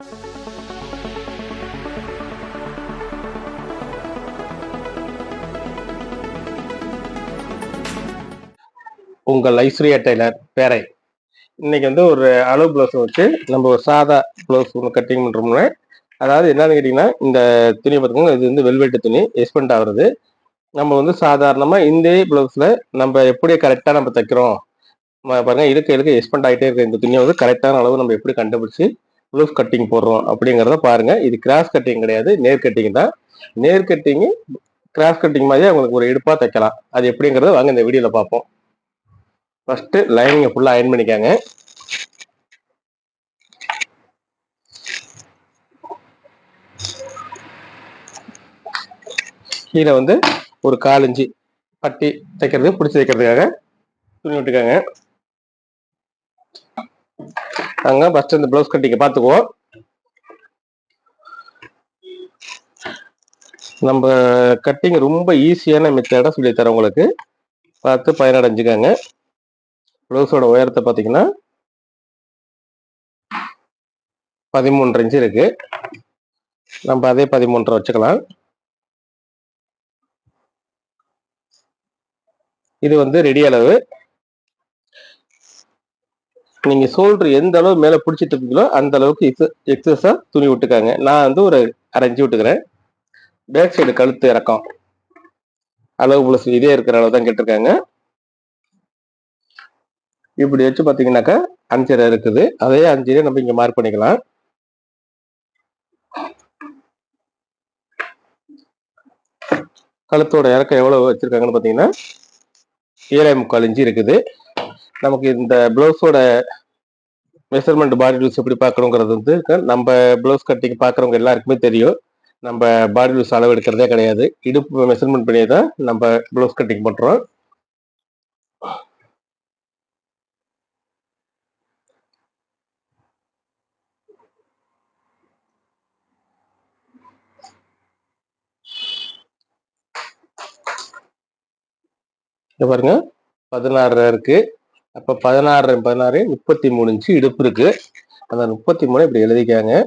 உங்கள் ஐஸ்வர்யா டெய்லர் பேரை. இன்னைக்கு வந்து ஒரு அளவு ப்ளவுஸ் வச்சு நம்ம ஒரு சாதா ப்ளவுஸ் ஒன்று கட்டிங் பண்ணுறோம்னா அதாவது என்னன்னு கேட்டிங்கன்னா இந்த துணி பார்த்துக்கோங்க. இது வந்து வெல்வெட்டு துணி எக்ஸ்பெண்ட் ஆகுறது. நம்ம வந்து சாதாரணமாக இந்த ப்ளவுஸில் நம்ம எப்படி கரெக்டாக நம்ம தைக்கிறோம்? பாருங்கள் பாருங்க இழுக்க இழுக்க எக்ஸ்பெண்ட் ஆகிட்டே இருக்க இந்த துணியை வந்து கரெக்டான அளவு நம்ம எப்படி கண்டுபிடிச்சி ப்ளவுஸ் கட்டிங் போடுறோம் அப்படிங்கிறத பாருங்க. இது கிராஸ் கட்டிங் கிடையாது. நேர் கட்டிங் தான். நேர் கட்டிங்கு கிராஸ் கட்டிங் மாதிரியே உங்களுக்கு ஒரு இடுப்பாக தைக்கலாம். அது எப்படிங்கிறத வாங்க இந்த வீடியோவில் பார்ப்போம். ஃபஸ்ட்டு லைனிங்கை ஃபுல்லாக அயன் பண்ணிக்காங்க. கீழே வந்து ஒரு கால் பட்டி தைக்கிறது பிடிச்சி தைக்கிறதுக்காக துணி விட்டுக்காங்க. நாங்க ஃபர்ஸ்ட் இந்த ப்ளவுஸ் கட்டிங்க பார்த்துக்குவோம் நம்ம கட்டிங் ரொம்ப ஈஸியான மெத்தடாக சொல்லி தரேன் உங்களுக்கு. பார்த்து பயனடைஞ்சுக்காங்க. ப்ளவுஸோட உயரத்தை பார்த்தீங்கன்னா பதிமூன்று இன்ச்சு இருக்கு. நம்ம அதே பதிமூன்றரை வச்சுக்கலாம். இது வந்து ரெடி அளவு. நீங்க சோல்டர் எந்த அளவு மேல பிடிச்சிட்டு இருக்கீங்களோ அந்த அளவுக்கு எக்ஸஸா துணி விட்டுக்காங்க. நான் வந்து ஒரு அரை விட்டுக்கிறேன். பேக் சைடு கழுத்து இறக்கம். அளவு பிளஸ் இதே இருக்கிற அளவு தான் கேட்டிருக்காங்க. இப்படி வச்சு பார்த்தீங்கன்னாக்கா அஞ்சரை இருக்குது. அதே அஞ்சரை நம்ம இங்க மார்க் பண்ணிக்கலாம். கழுத்தோட இறக்கம் எவ்வளவு வச்சிருக்காங்கன்னு பார்த்தீங்கன்னா ஏழை முக்கால் இஞ்சி இருக்குது. நமக்கு இந்த ப்ளவுஸோட மெஷர்மெண்ட் பாடி லூஸ் எப்படி பார்க்கணுங்கிறது வந்து நம்ம ப்ளவுஸ் கட்டிங் பார்க்குறவங்க எல்லாருக்குமே தெரியும். நம்ம பாடி லூஸ் அளவு எடுக்கிறதே கிடையாது. இடுப்பு மெஷர்மெண்ட் பண்ணி தான் நம்ம ப்ளவுஸ் கட்டிங் பண்ணுறோம் பாருங்க பதினாறு இருக்கு. அப்போ பதினாறு பதினாறு முப்பத்தி மூணு இன்ச்சு இடுப்பு இருக்கு. அந்த முப்பத்தி மூணு இப்படி எழுதிக்காங்க.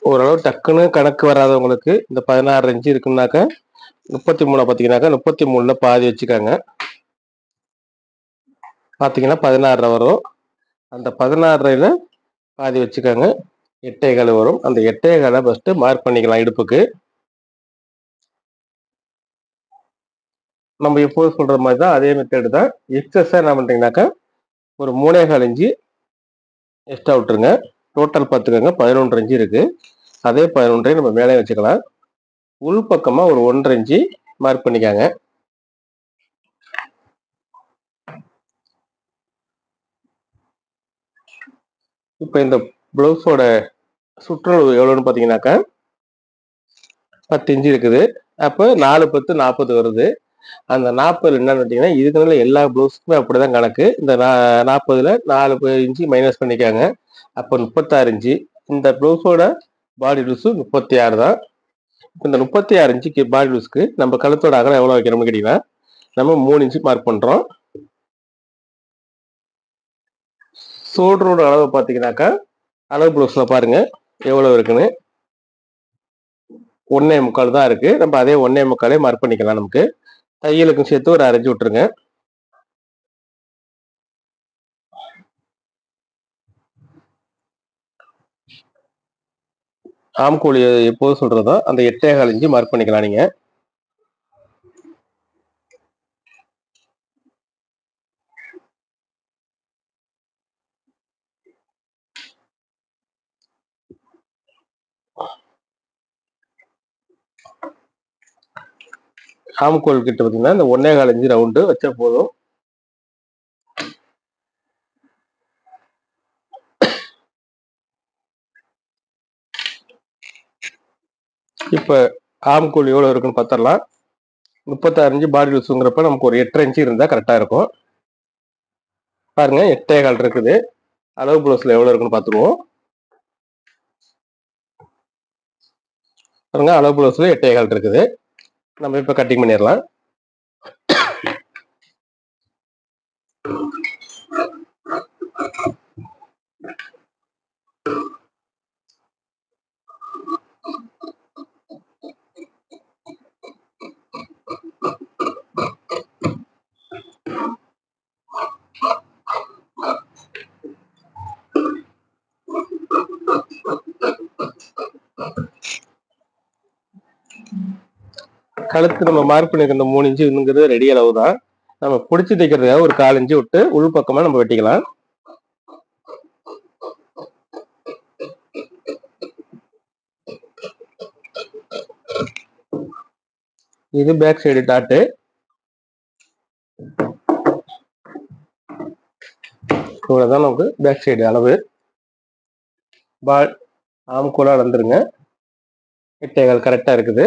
ஓரளவு டக்குன்னு கணக்கு வராதவங்களுக்கு இந்த பதினாறு இன்ச்சு இருக்குன்னாக்கா முப்பத்தி மூணை பார்த்தீங்கன்னாக்கா முப்பத்தி மூணுல பாதி வச்சுக்காங்க. பார்த்தீங்கன்னா பதினாறு வரும். அந்த பதினாறுல பாதி வச்சுக்காங்க. எட்டே கால் வரும். அந்த எட்டே காலை ஃபஸ்ட்டு மார்க் பண்ணிக்கலாம் இடுப்புக்கு. நம்ம எப்போது சொல்கிற மாதிரி தான் அதே மெத்தட் தான். எக்ஸஸாக என்ன பண்ணுறீங்கனாக்கா ஒரு மூணே கால் இன்ச்சு எக்ஸ்ட்ரா விட்டுருங்க. டோட்டல் பார்த்துக்கோங்க பதினொன்று இஞ்சி இருக்குது அதே பதினொன்றையும் நம்ம மேலே வச்சுக்கலாம். உள் பக்கமாக ஒரு ஒன்றரை இஞ்சி மார்க் பண்ணிக்காங்க. இப்போ இந்த ப்ளவுஸோட சுற்றளவு எவ்வளோன்னு பார்த்தீங்கன்னாக்கா பத்து இஞ்சி இருக்குது. அப்போ நாலு பத்து நாற்பது வருது. அந்த நாற்பது என்னன்னு பார்த்தீங்கன்னா இதுக்குனால எல்லா ப்ளவுஸுக்குமே அப்படிதான் கணக்கு. இந்த நா- நாற்பதுல நாலு இன்ச்சு மைனஸ் பண்ணிக்காங்க. அப்போ முப்பத்தாறு இன்ச்சு. இந்த ப்ளவுஸோட பாடி லூஸு முப்பத்தி ஆறு தான். இப்போ இந்த முப்பத்தி ஆறு இன்ச்சுக்கு பாடி லூஸ்க்கு நம்ம கழுத்தோட அகலம் எவ்வளோ வைக்கிறோம்னு கேட்டிங்கன்னா நம்ம மூணு இன்ச்சு மார்க் பண்ணுறோம் ஷோல்டரோட அளவு பார்த்தீங்கன்னாக்கா அளவு ப்ளவுஸில் பாருங்க எவ்வளோ இருக்குன்னு. ஒன்னே முக்கால் தான் இருக்கு. நம்ம அதே ஒன்னே முக்காலே மார்க் பண்ணிக்கலாம் நமக்கு. தையலுக்கும் சேர்த்து ஒரு அரைஞ்சு விட்டுருங்க. ஆம்கோழி எப்போது சொல்றதோ அந்த எட்டே கால் இன்ச்சு மார்க் பண்ணிக்கலாம் நீங்கள் ஆம்கோல் கிட்ட பார்த்தீங்கன்னா இந்த ஒன்னே கால் இன்ச்சு ரவுண்டு வச்சா போதும். இப்போ ஆம்கோல் எவ்வளோ இருக்குன்னு பார்த்துடலாம் முப்பத்தாறு இன்ச்சு பாடி லூஸுங்கிறப்ப நமக்கு ஒரு எட்டரை இன்ச்சு இருந்தால் கரெக்டாக இருக்கும். பாருங்க எட்டே கால் இருக்குது. அளவு ப்ளவுஸில் எவ்வளோ இருக்குன்னு பார்த்துருவோம் பாருங்க அளவு ப்ளவுஸில் எட்டே கால் இருக்குது. நம்ம இப்போ கட்டிங் பண்ணிடலாம். கழுத்து நம்ம மார்க் பண்ணியிருக்க மூணு இன்ச்சுங்கிறது ரெடி அளவு தான். நம்ம பிடிச்சி தைக்கிறதுக்காக ஒரு கால் இன்ச்சு விட்டு உள் பக்கமாக நம்ம வெட்டிக்கலாம். இது பேக் சைடு டாட்டு இவ்வளோதான் நமக்கு பேக் சைடு அளவு. பால் ஆம்கூலா அளந்துருங்க. எட்டைகள் கரெக்டாக இருக்குது.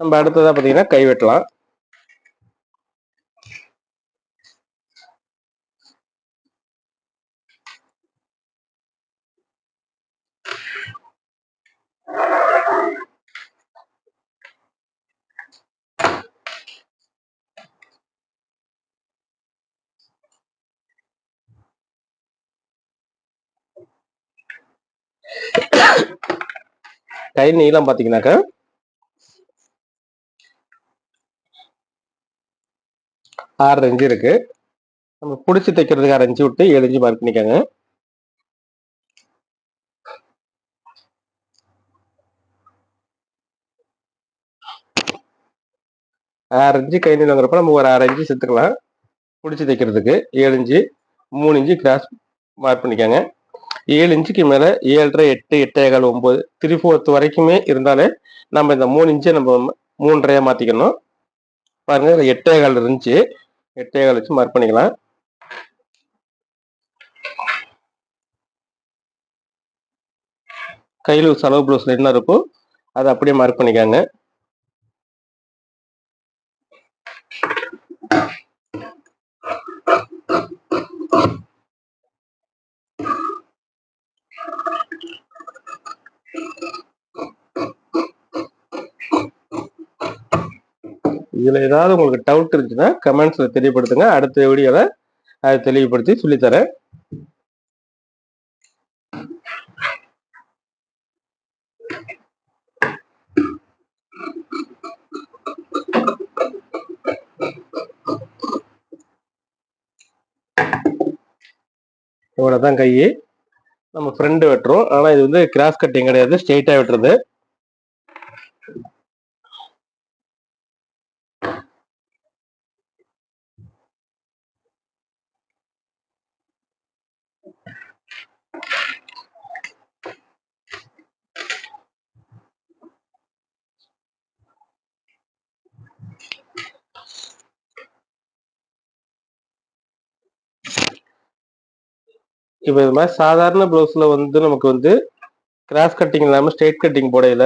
நம்ம அடுத்ததா பாத்தீங்கன்னா கை வெட்டலாம். கை நீளம் பாத்தீங்கன்னாக்கா ஆறு இன்ச்சு இருக்கு. நம்ம பிடிச்சி தைக்கிறதுக்கு ஆறு இன்ச்சு விட்டு ஏழு இன்ச்சு மார்க் பண்ணிக்கோங்க. ஆறு இன்ச்சு கை நீளங்கிறப்ப நம்ம ஒரு ஆறு இன்ச்சு சேர்த்துக்கலாம் பிடிச்சி தைக்கிறதுக்கு ஏழு இன்ச்சு மூணு இன்ச்சு கிராஸ் மார்க் பண்ணிக்கோங்க. ஏழு இன்ச்சுக்கு மேலே ஏழரை எட்டு எட்டேகால் ஒம்பது த்ரீ ஃபோர்த் வரைக்குமே இருந்தாலே நம்ம இந்த மூணு இன்ச்சை நம்ம மூன்றரையாக மாற்றிக்கணும் பாருங்க இது எட்டேகால் இருந்துச்சு. எட்டேகால் வச்சு மார்க் பண்ணிக்கலாம். கையில் செலவு ப்ளவுஸில் என்ன இருக்கோ அதை அப்படியே மார்க் பண்ணிக்காங்க. இதுல ஏதாவது உங்களுக்கு டவுட் இருந்துச்சுன்னா கமெண்ட்ஸ்ல தெரியப்படுத்துங்க. அடுத்த வீடியோல அதை தெளிவுபடுத்தி சொல்லித்தரேன். இவ்வளவுதான் கை நம்ம ஃப்ரெண்டு வெட்டுறோம். ஆனால் இது வந்து கிராஸ் கட்டிங் கிடையாது. ஸ்ட்ரெயிட்டாக வெட்டுறது. இப்போ இது மாதிரி சாதாரண ப்ளவுஸில் வந்து நமக்கு வந்து கிராஸ் கட்டிங் இல்லாமல் ஸ்ட்ரெயிட் கட்டிங் போடையில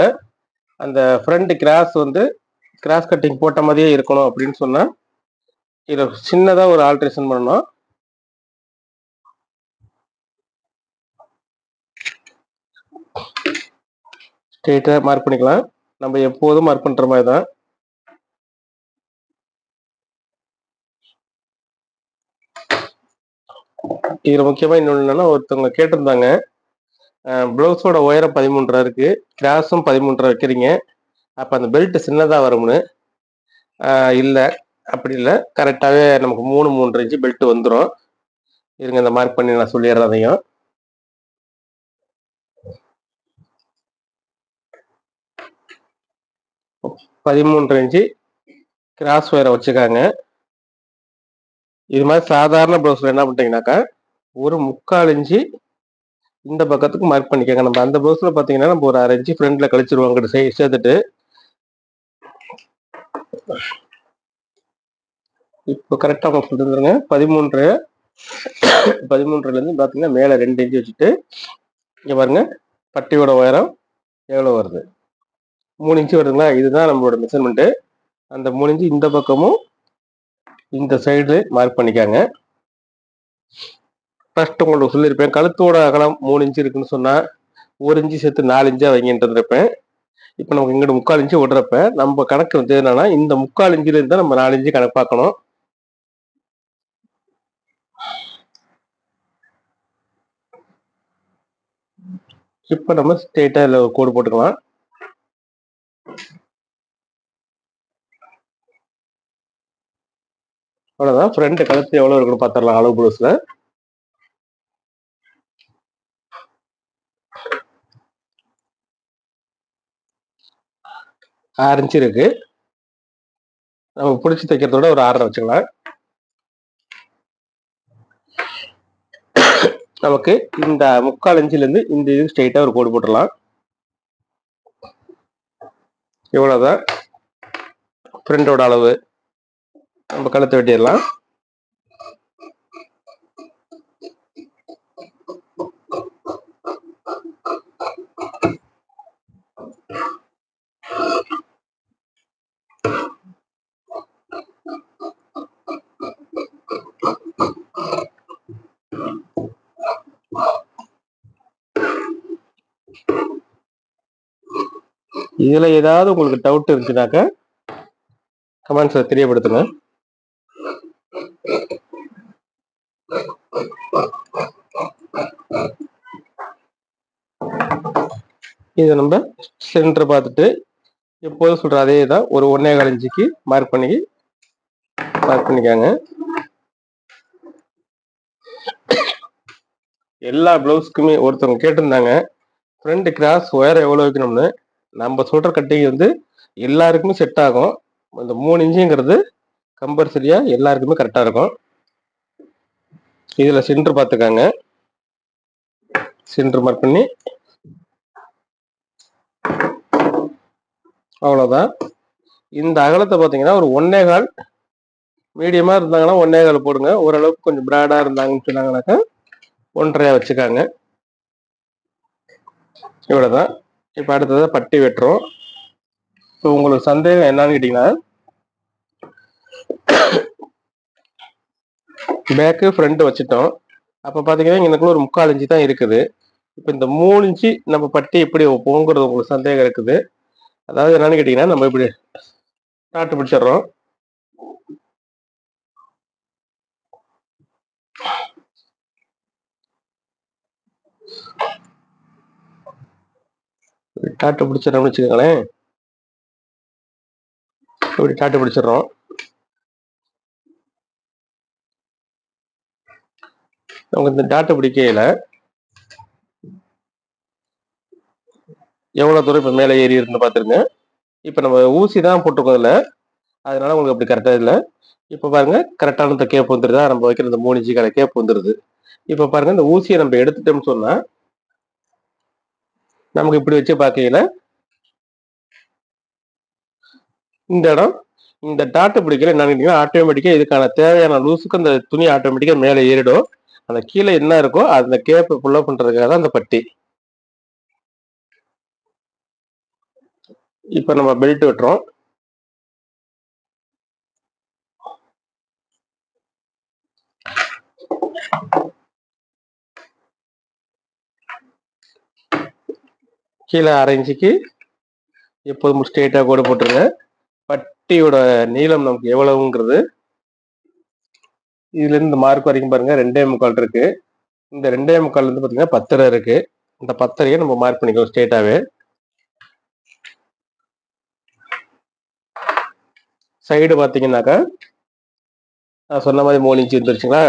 அந்த ஃப்ரண்ட் கிராஸ் வந்து கிராஸ் கட்டிங் போட்ட மாதிரியே இருக்கணும் அப்படின்னு சொன்னால் இதில் சின்னதாக ஒரு ஆல்ட்ரேஷன் பண்ணணும். ஸ்ட்ரெயிட்டாக மார்க் பண்ணிக்கலாம். நம்ம எப்போதும் மார்க் பண்ணுற மாதிரி தான் இதில் முக்கியமாக இன்னொன்று என்னன்னா ஒருத்தவங்க கேட்டிருந்தாங்க ப்ளவுஸோட உயரம் பதிமூன்றரை இருக்கு கிராஸும் பதிமூன்றரை வைக்கிறீங்க அப்போ அந்த பெல்ட் சின்னதாக வரும்னு இல்லை அப்படி இல்லை கரெக்டாகவே நமக்கு மூணு மூன்று இன்ச்சு பெல்ட் வந்துடும் இருங்க இந்த மார்க் பண்ணி நான் சொல்லிடுறேன் அதையும். பதிமூன்று இன்ச்சு கிராஸ் ஒயரை வச்சுக்காங்க. இது மாதிரி சாதாரண ப்ளவுஸில் என்ன பண்ணிட்டீங்கன்னாக்கா ஒரு முக்கால் இன்ச்சு இந்த பக்கத்துக்கு மார்க் பண்ணிக்கோங்க. நம்ம அந்த ப்ளவுஸில் பார்த்தீங்கன்னா நம்ம ஒரு அரை இன்ச்சு ஃப்ரண்ட்ல கழிச்சிருவோம். அங்கிட்ட சே சேர்த்துட்டு. இப்போ கரெக்டாக அவங்க சொல்லிருந்துருங்க பதிமூன்று பதிமூன்றுலேருந்து பார்த்தீங்கன்னா மேலே ரெண்டு இன்ச்சு வச்சுட்டு இங்கே பாருங்க பட்டியோட உயரம் எவ்வளோ வருது? மூணு இன்ச்சு வருதுங்களா? இதுதான் நம்மளோட மெஷர்மெண்ட்டு அந்த மூணு இன்ச்சு இந்த பக்கமும் இந்த சைடு மார்க் பண்ணிக்காங்க. ஃபர்ஸ்ட் உங்களுக்கு சொல்லியிருப்பேன் கழுத்தோட அகலம் மூணு இன்ச்சு இருக்குன்னு சொன்னால் ஒரு இன்ச்சு சேர்த்து நாலு இன்ச்சா வைங்கன்ட்டு இருப்பேன் இப்போ நமக்கு இங்கிட்டு முக்கால் இன்ச்சு விடுறப்ப நம்ம கணக்கு வந்து என்னன்னா இந்த முக்கால் இன்ச்சில் இருந்தால் நம்ம நாலு இன்ச்சு கணக்கு பார்க்கணும். இப்போ நம்ம ஸ்ட்ரெயிட்டாக இதில் கோடு போட்டுக்கலாம். அவ்வளோதான் ஃப்ரண்ட் கழுத்து எவ்வளோ இருக்குன்னு பார்த்துடலாம் அளவு ப்ளவுஸில் ஆறு இன்ச்சு இருக்கு. நம்ம பிடிச்சி தைக்கிறதோட ஒரு ஆறரை வச்சுக்கலாம். நமக்கு இந்த முக்கால் இன்ச்சிலேருந்து இந்த இது ஸ்ட்ரெயிட்டாக ஒரு கோடு போட்டுடலாம். இவ்வளோதான் ஃப்ரெண்டோட அளவு. நம்ம கழுத்து வெட்டிடலாம். இதில் ஏதாவது உங்களுக்கு டவுட் இருந்துச்சுனாக்க கமெண்ட்ஸில் தெரியப்படுத்துங்க. இதை நம்ம சென்டர் பார்த்துட்டு எப்போதும் சொல்கிற அதே தான் ஒரு ஒன்றே கால் இன்ச்சுக்கு மார்க் பண்ணி மார்க் பண்ணிக்காங்க. எல்லா ப்ளவுஸ்க்குமே ஒருத்தவங்க கேட்டிருந்தாங்க ஃப்ரண்ட் கிராஸ் ஒயர் எவ்வளோ வைக்கணும்னு? நம்ம சொல்கிற கட்டிங் வந்து எல்லாருக்குமே செட் ஆகும். இந்த மூணு இன்ச்சுங்கிறது கம்பல்சரியாக எல்லாருக்குமே கரெக்டாக இருக்கும். இதில் சென்டர் பார்த்துக்காங்க. சென்டர் மார்க் பண்ணி அவ்வளோதான் இந்த அகலத்தை பார்த்தீங்கன்னா ஒரு ஒன்னே கால் மீடியமாக இருந்தாங்கன்னா ஒன்னே கால் போடுங்க. ஓரளவுக்கு கொஞ்சம் பிராடாக இருந்தாங்கன்னு சொன்னாங்கனாக்கா ஒன்றரையா வச்சுக்காங்க. இவ்வளோதான் இப்போ அடுத்ததாக பட்டி வெட்டுறோம். இப்போ உங்களுக்கு சந்தேகம் என்னன்னு கேட்டிங்கன்னா பேக்கு ஃப்ரண்ட்டு வச்சுட்டோம். அப்போ பார்த்தீங்கன்னா எனக்குள்ள ஒரு முக்கால் இன்ச்சு தான் இருக்குது. இப்போ இந்த மூணு இன்ச்சு நம்ம பட்டி எப்படி போங்கிறது உங்களுக்கு சந்தேகம் இருக்குது. அதாவது என்னன்னு கேட்டிங்கன்னா நம்ம இப்படி நாட்டு பிடிச்சிடுறோம். டாட்டு பிடிச்சிடறோம்னு வச்சுக்கோங்களேன். இப்படி டாட்டு பிடிச்சிடுறோம். நமக்கு இந்த டாட்டை பிடிக்கையில எவ்வளோ தூரம் இப்போ மேலே ஏறி இருந்து பார்த்துருங்க. இப்போ நம்ம ஊசி தான் போட்டிருக்கோம் இதில் அதனால உங்களுக்கு அப்படி கரெக்டாக இல்லை. இப்போ பாருங்க கரெக்டான இந்த கேப் வந்துருதா? நம்ம வைக்கிற இந்த மூணு இன்ச்சுக்கான கேப் வந்துருது. இப்போ பாருங்க இந்த ஊசியை நம்ம எடுத்துட்டோம்னு சொன்னால் நமக்கு இப்படி வச்சு பார்க்கையில இந்த இடம் இந்த டாட்டு பிடிக்கல என்னன்னு கேட்டீங்கன்னா ஆட்டோமேட்டிக்காக இதுக்கான தேவையான லூஸுக்கு அந்த துணி ஆட்டோமேட்டிக்காக மேலே ஏறிடும். அந்த கீழே என்ன இருக்கோ அந்த கேப்பை ஃபுல்லப் பண்ணுறதுக்காக தான் அந்த பட்டி. இப்போ நம்ம பெல்ட் வெட்டுறோம். கீழே அரைஞ்சிக்கு எப்போதும் ஸ்ட்ரெயிட்டாக கூட போட்டுருங்க. பட்டியோட நீளம் நமக்கு எவ்வளவுங்கிறது இதுலேருந்து இந்த மார்க் வரைக்கும் பாருங்கள் ரெண்டே முக்கால் இருக்குது இந்த ரெண்டே முக்கால் வந்து பார்த்தீங்கன்னா பத்தரை இருக்குது இந்த பத்தரையை நம்ம மார்க் பண்ணிக்கலாம் ஸ்ட்ரெயிட்டாகவே சைடு பார்த்தீங்கன்னாக்கா நான் சொன்ன மாதிரி மூணு இன்ச்சு இருந்துருச்சுங்களா?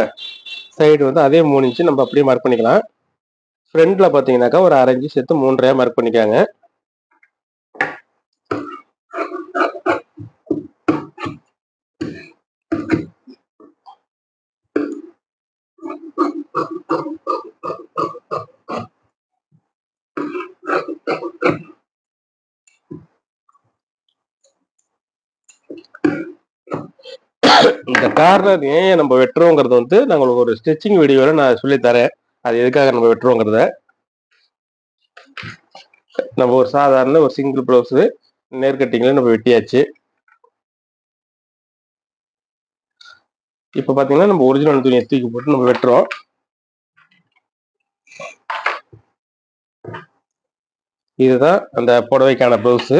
சைடு வந்து அதே மூணு இன்ச்சு நம்ம அப்படியே மார்க் பண்ணிக்கலாம். ஃப்ரண்ட்டில் பார்த்தீங்கன்னாக்கா ஒரு அரை இன்ச்சு சேர்த்து மூன்றரையா மார்க் பண்ணிக்காங்க. இந்த கார்னர் ஏன் நம்ம வெட்டுறோங்கிறது வந்து நாங்கள் ஒரு ஸ்டிச்சிங் வீடியோவில் நான் சொல்லி தரேன். அது எதுக்காக நம்ம வெட்டுறோங்கிறத. நம்ம ஒரு சாதாரண ஒரு சிங்கிள் ப்ளவுஸு நேர்கட்டிங்கில் நம்ம வெட்டியாச்சு. இப்போ பார்த்தீங்கன்னா நம்ம ஒரிஜினல் துணியை தூக்கி போட்டு நம்ம வெட்டுறோம். இதுதான் அந்த புடவைக்கான ப்ளவுஸு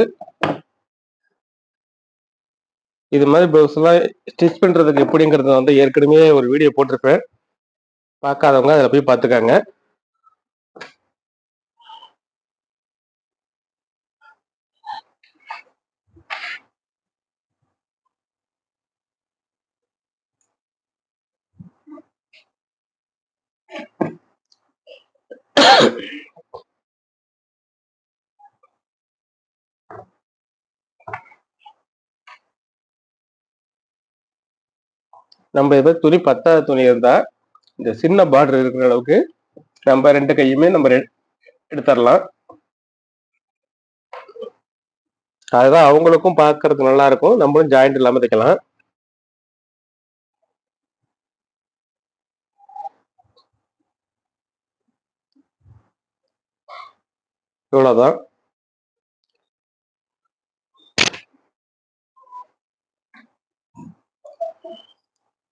இது மாதிரி ப்ளவுஸ்லாம் ஸ்டிச் பண்ணுறதுக்கு எப்படிங்கிறத வந்து ஏற்கனவே ஒரு வீடியோ போட்டிருப்பேன். பார்க்காதவங்க அதில் போய் பார்த்துக்காங்க. Thank நம்ம இதை துணி பத்தாத துணி இருந்தா இந்த சின்ன பார்டர் இருக்கிற அளவுக்கு நம்ம ரெண்டு கையுமே நம்ம எடுத்துடலாம் அதுதான் அவங்களுக்கும் பார்க்கறதுக்கு நல்லா இருக்கும். நம்மளும் ஜாயிண்ட் இல்லாம தைக்கலாம். இவ்வளவுதான்.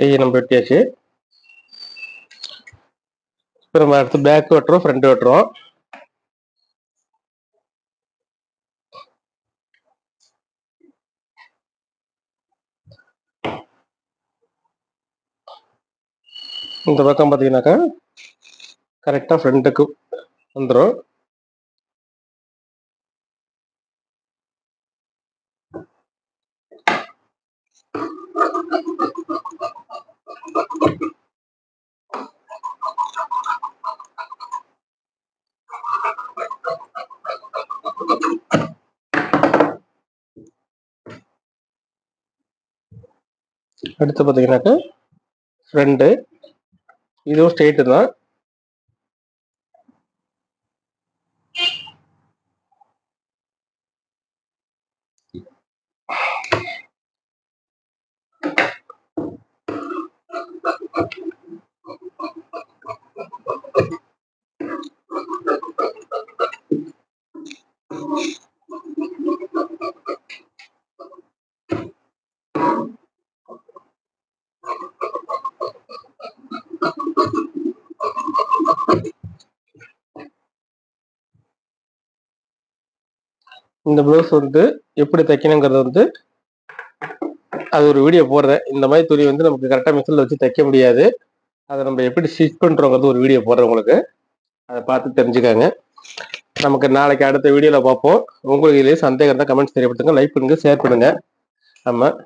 கையை நம்ம வெட்டியாச்சு. இப்போ நம்ம அடுத்து பேக் வெட்டுறோம் ஃப்ரண்ட் வெட்டுறோம். இந்த பக்கம் பார்த்தீங்கன்னாக்கா கரெக்டாக ஃப்ரெண்டுக்கு வந்துடும் அடுத்து பார்த்தீங்கன்னாக்க ஃப்ரெண்டு இதுவும் ஸ்ட்ரெயிட்டு தான். இந்த ப்ளவுஸ் வந்து எப்படி தைக்கணுங்கிறது வந்து அது ஒரு வீடியோ போடுறேன். இந்த மாதிரி துணி வந்து நமக்கு கரெக்டாக மிஷினில் வச்சு தைக்க முடியாது. அதை நம்ம எப்படி ஸ்டிச் பண்ணுறோங்கிறது ஒரு வீடியோ போடுறேன் உங்களுக்கு. அதை பார்த்து தெரிஞ்சுக்காங்க. நமக்கு நாளைக்கு அடுத்த வீடியோவில் பார்ப்போம். உங்களுக்கு இதுலேயே சந்தேகம் இருந்தால் கமெண்ட்ஸ் தெரியப்படுத்துங்க. லைக் பண்ணுங்கள் ஷேர் பண்ணுங்கள் ஆமாம்